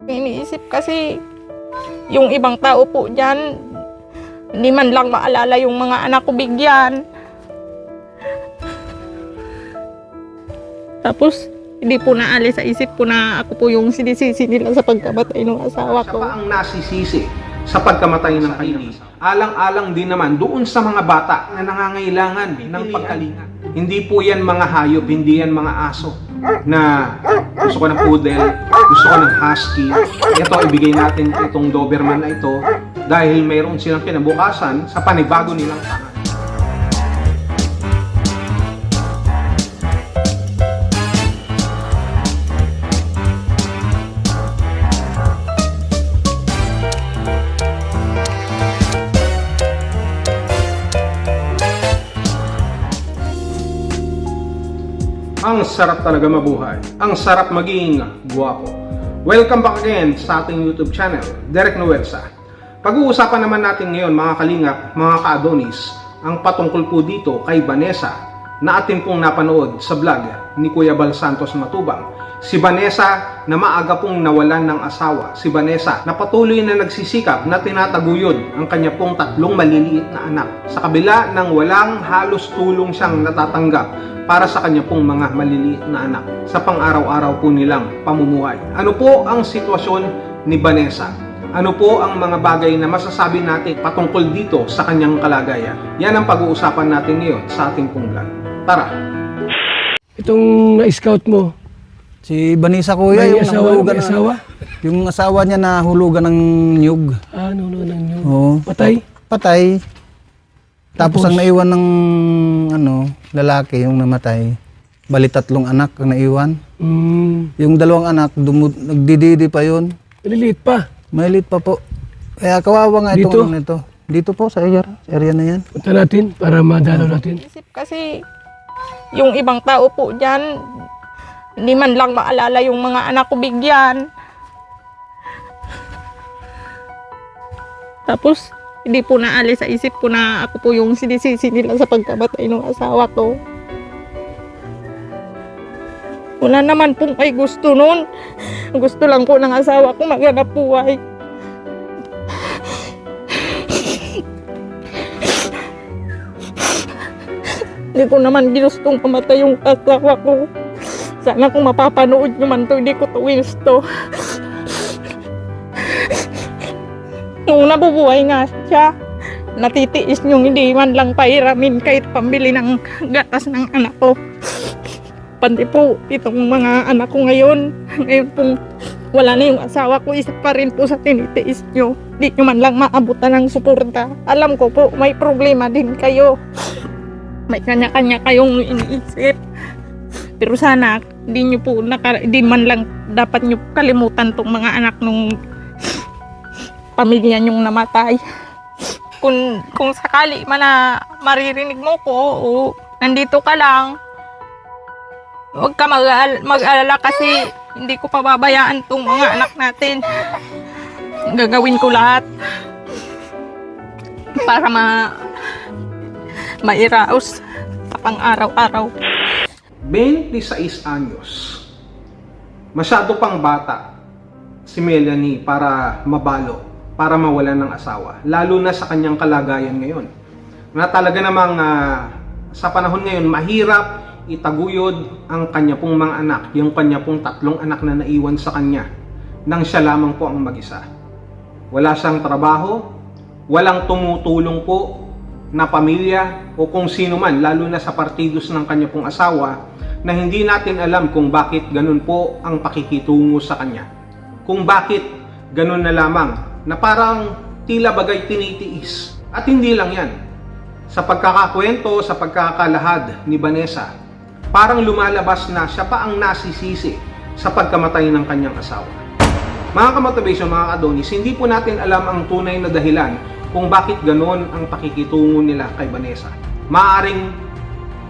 Iniisip kasi yung ibang tao po dyan, hindi man lang maalala yung mga anak ko bigyan. Tapos, hindi po naalis sa isip ko na ako po yung sinisisi nila sa pagkamatay ng asawa Siya ko. pa ang nasisisi sa pagkamatay ng asawa. Alang-alang din naman doon sa mga bata na nangangailangan ng pagkalinga. Hindi po yan mga hayop, hindi yan mga aso na gusto ko ng poodle, gusto ko ng husky. Ito, ibigay natin itong Doberman na ito dahil mayroon silang kinabukasan sa panibago nilang tangan. Sarap talaga mabuhay. Ang sarap maging guwapo. Welcome back again sa ating YouTube channel, Derek Noelsa. Pag-uusapan naman natin ngayon mga kalingap, mga ka-adonis, ang patungkol po dito kay Vanessa na atin pong napanood sa vlog ni Kuya Bal Santos Matubang. Si Vanessa na maaga pong nawalan ng asawa. Si Vanessa na patuloy na nagsisikap na tinataguyod ang kanya pong tatlong maliliit na anak. Sa kabila ng walang halos tulong siyang natatanggap para sa kanya pong mga maliliit na anak sa pang-araw-araw po nilang pamumuhay. Ano po ang sitwasyon ni Vanessa? Ano po ang mga bagay na masasabi natin patungkol dito sa kanyang kalagayan? Yan ang pag-uusapan natin ngayon sa ating pong vlog. Tara! Itong na-scout mo, Si Vanessa kuya, may yung asawa, nahulugan may ng- asawa? yung asawa niya na hulugan ng nyug. Ah, no, no, nang yun. Oo. Patay? Patay. Tapos, Tapos? ang naiwan ng ano, lalaki, yung namatay, bali tatlong anak ang naiwan. Hmm, Yung dalawang anak, dumu- nagdididi pa yun. maliliit pa. Maliit pa po. Kaya kawawa nga Dito? itong ano nito. Dito po sa area, sa area na yan. Punta natin para madalaw natin. Isip kasi yung ibang tao po dyan, hindi man lang maalala yung mga anak ko bigyan. Tapos, hindi po naalis sa isip ko na ako po yung sinisisi nila sa pagkamatay ng asawa ko. Wala naman pong may gusto nun. Gusto lang po ng asawa ko maghanap buhay. Hindi ko naman ginustong pamatay yung asawa ko. Sana kung mapapanood nyo man to, hindi ko to gusto. Nung nabubuhay nga siya, natitiis nyo hindi man lang pairamin kahit pambili ng gatas ng anak ko. Pati po, itong mga anak ko ngayon, ngayon pong wala na yung asawa ko, isa pa rin po sa tinitiis nyo. Di nyo man lang maabutan ng suporta. Alam ko po, may problema din kayo may kanya-kanya kayong iniisip. Pero sana, hindi nyo po, naka, hindi man lang dapat nyo kalimutan tong mga anak nung pamilya nyong namatay. Kung, kung sakali man na maririnig mo ko, o nandito ka lang, huwag ka mag- mag-alala kasi hindi ko pababayaan tong mga anak natin. Gagawin ko lahat para ma mairaos sa pang-araw-araw. 26 anyos. Masyado pang bata si Melanie para mabalo, para mawala ng asawa. Lalo na sa kanyang kalagayan ngayon. Na talaga namang ah, sa panahon ngayon, mahirap itaguyod ang kanya pong mga anak, yung kanya pong tatlong anak na naiwan sa kanya, nang siya lamang po ang mag-isa. Wala siyang trabaho, walang tumutulong po na pamilya o kung sino man, lalo na sa partidos ng kanya pong asawa, na hindi natin alam kung bakit ganun po ang pakikitungo sa kanya. Kung bakit ganun na lamang, na parang tila bagay tinitiis. At hindi lang yan. Sa pagkakakwento, sa pagkakalahad ni Vanessa, parang lumalabas na siya pa ang nasisisi sa pagkamatay ng kanyang asawa. Mga kamotivation, mga kadonis, hindi po natin alam ang tunay na dahilan kung bakit ganon ang pakikitungo nila kay Vanessa. Maaring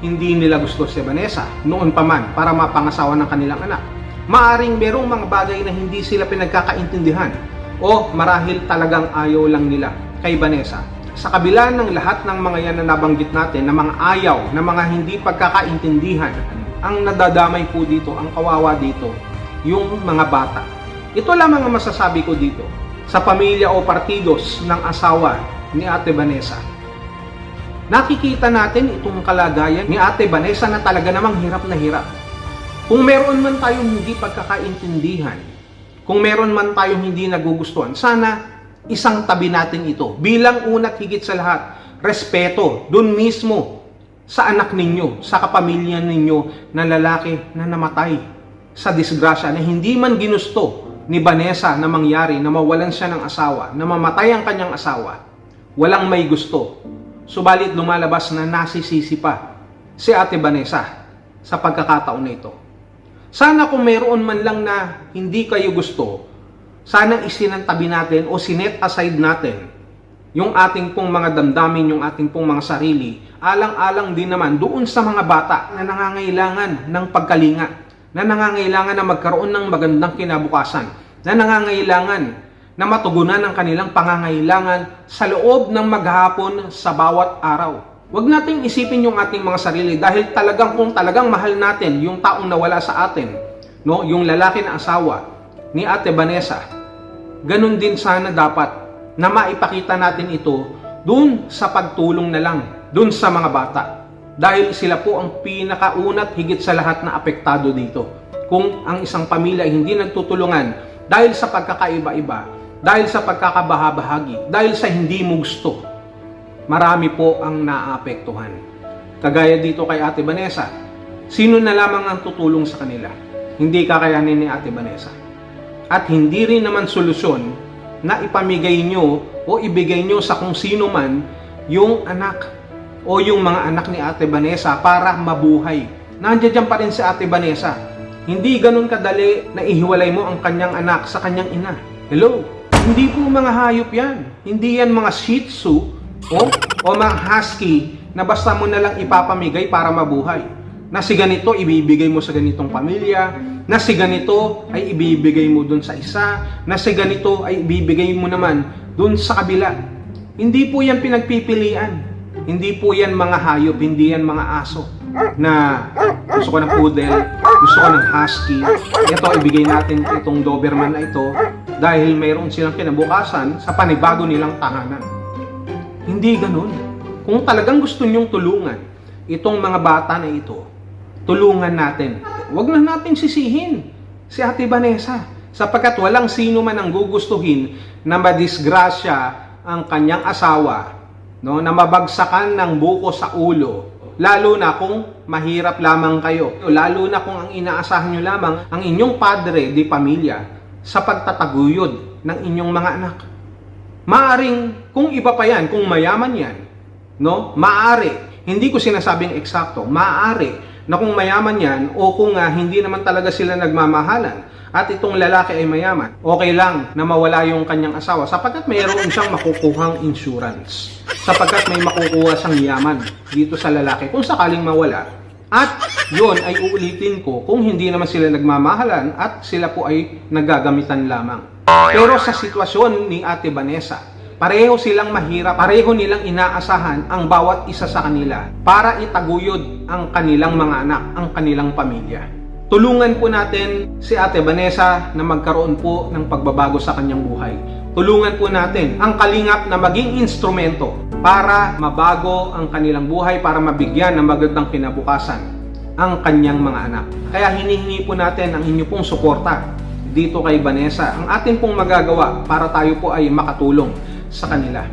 hindi nila gusto si Vanessa noon pa man para mapangasawa ng kanilang anak. Maaring merong mga bagay na hindi sila pinagkakaintindihan o marahil talagang ayaw lang nila kay Vanessa. Sa kabila ng lahat ng mga yan na nabanggit natin, na mga ayaw, na mga hindi pagkakaintindihan, ang nadadamay po dito, ang kawawa dito, yung mga bata Ito lamang ang masasabi ko dito sa pamilya o partidos ng asawa ni Ate Vanessa. Nakikita natin itong kalagayan ni Ate Vanessa na talaga namang hirap na hirap. Kung meron man tayong hindi pagkakaintindihan, kung meron man tayong hindi nagugustuhan, sana isang tabi natin ito. Bilang unat higit sa lahat, respeto dun mismo sa anak ninyo, sa kapamilya ninyo na lalaki na namatay sa disgrasya na hindi man ginusto ni Vanessa na mangyari na mawalan siya ng asawa, na mamatay ang kanyang asawa. Walang may gusto. Subalit lumalabas na nasisisi pa si Ate Vanessa sa pagkakataon na ito. Sana kung mayroon man lang na hindi kayo gusto, sana isinantabi natin o sinet aside natin yung ating pong mga damdamin, yung ating pong mga sarili, alang-alang din naman doon sa mga bata na nangangailangan ng pagkalinga, na nangangailangan na magkaroon ng magandang kinabukasan, na nangangailangan na matugunan ang kanilang pangangailangan sa loob ng maghapon sa bawat araw. Huwag nating isipin yung ating mga sarili dahil talagang kung talagang mahal natin yung taong nawala sa atin, no, yung lalaki na asawa ni Ate Vanessa, ganun din sana dapat na maipakita natin ito dun sa pagtulong na lang, dun sa mga bata. Dahil sila po ang pinakaunat higit sa lahat na apektado dito. Kung ang isang pamilya ay hindi nagtutulungan dahil sa pagkakaiba-iba, dahil sa pagkakabahabahagi, dahil sa hindi mo gusto, marami po ang naapektuhan. Kagaya dito kay Ate Vanessa, sino na lamang ang tutulong sa kanila? Hindi kakayanin ni Ate Vanessa. At hindi rin naman solusyon na ipamigay nyo o ibigay nyo sa kung sino man yung anak o yung mga anak ni Ate Vanessa para mabuhay. Nandiyan pa rin si Ate Vanessa. Hindi ganun kadali na ihiwalay mo ang kanyang anak sa kanyang ina. Hello? Hindi po mga hayop yan. Hindi yan mga shih tzu o, o mga husky na basta mo na lang ipapamigay para mabuhay. Na si ganito ibibigay mo sa ganitong pamilya, na si ganito ay ibibigay mo dun sa isa, na si ganito ay ibibigay mo naman dun sa kabila. Hindi po yan pinagpipilian. Hindi po yan mga hayop, hindi yan mga aso na gusto ko ng poodle, gusto ko ng husky. Ito, ibigay natin itong Doberman na ito dahil mayroon silang kinabukasan sa panibago nilang tahanan. Hindi ganun. Kung talagang gusto nyong tulungan itong mga bata na ito, tulungan natin. Huwag na nating sisihin si Ate Vanessa sapagkat walang sino man ang gugustuhin na madisgrasya ang kanyang asawa no, na mabagsakan ng buko sa ulo lalo na kung mahirap lamang kayo lalo na kung ang inaasahan nyo lamang ang inyong padre di pamilya sa pagtataguyod ng inyong mga anak Maaring kung iba pa yan, kung mayaman yan, no? Maari. Hindi ko sinasabing eksakto. Maaari na kung mayaman yan o kung uh, hindi naman talaga sila nagmamahalan at itong lalaki ay mayaman, okay lang na mawala yung kanyang asawa sapagkat mayroon siyang makukuhang insurance. Sapagkat may makukuha siyang yaman dito sa lalaki kung sakaling mawala. At yon ay uulitin ko kung hindi naman sila nagmamahalan at sila po ay nagagamitan lamang. Pero sa sitwasyon ni Ate Vanessa, pareho silang mahirap, pareho nilang inaasahan ang bawat isa sa kanila para itaguyod ang kanilang mga anak, ang kanilang pamilya. Tulungan po natin si Ate Vanessa na magkaroon po ng pagbabago sa kanyang buhay. Tulungan po natin ang kalingap na maging instrumento para mabago ang kanilang buhay, para mabigyan ng magandang kinabukasan ang kanyang mga anak. Kaya hinihingi po natin ang inyo pong suporta dito kay Vanessa. Ang atin pong magagawa para tayo po ay makatulong sa kanila.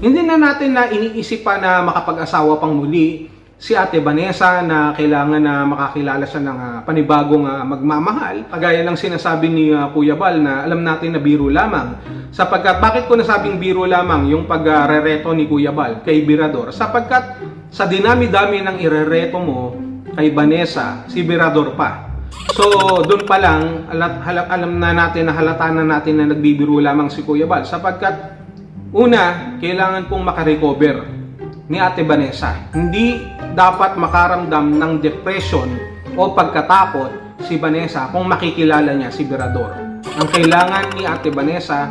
Hindi na natin na iniisip pa na makapag-asawa pang muli si Ate Vanessa na kailangan na makakilala siya ng ah, panibagong ah, magmamahal. Kagaya ng sinasabi ni ah, Kuya Bal na alam natin na biro lamang. Sapagkat, bakit ko nasabing biro lamang yung pagrereto ni Kuya Bal kay Birador? Sapagkat sa dinami-dami ng irereto mo kay Vanessa, si Birador pa. So, doon pa lang, alam, alam na natin na halata na natin na nagbibiro lamang si Kuya Bal. Sapagkat, una, kailangan pong makarecover ni Ate Vanessa. Hindi dapat makaramdam ng depression o pagkatakot si Vanessa kung makikilala niya si Birador. Ang kailangan ni Ate Vanessa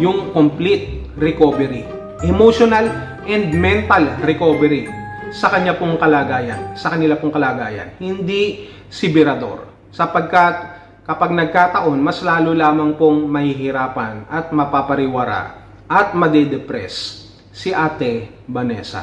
yung complete recovery. Emotional and mental recovery sa kanya pong kalagayan, sa kanila pong kalagayan. Hindi si Birador. Sapagkat kapag nagkataon, mas lalo lamang pong mahihirapan at mapapariwara at madedepress si ate Vanessa.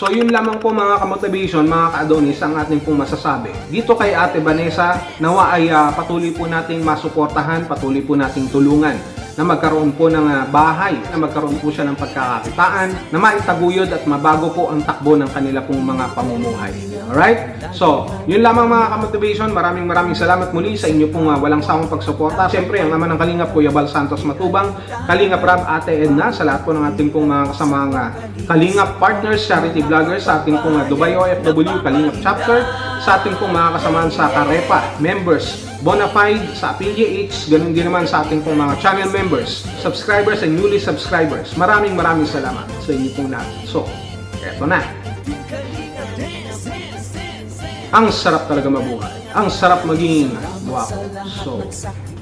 So yun lamang po mga kamotivation, mga ka-adonis ang ating pong masasabi. Dito kay Ate Vanessa, nawa ay ah, patuloy po nating masuportahan, patuloy po nating tulungan na magkaroon po ng ah, bahay, na magkaroon po siya ng pagkakakitaan, na maitaguyod at mabago po ang takbo ng kanila pong mga pamumuhay. Alright? So, yun lamang mga kamotivation. Maraming maraming salamat muli sa inyo pong ah, walang sawang pagsuporta. Siyempre, ang naman ng Kalingap, Kuya Bal Santos Matubang, Kalingap Rab, Ate Edna, sa lahat po ng ating pong mga kasamang ah, Kalingap Partners, Charity Vloggers, sa ating pong ah, Dubai OFW, Kalingap Chapter, sa ating pong mga kasamahan sa Karepa, members, Bonafide, sa PGH, ganun din naman sa ating pong mga channel members, subscribers and newly subscribers. Maraming maraming salamat sa inyo pong lahat. So, eto na. Ang sarap talaga mabuhay. Ang sarap maging guwapo. So,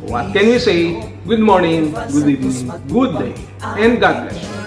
what can we say? Good morning, good evening, good day, and God bless you.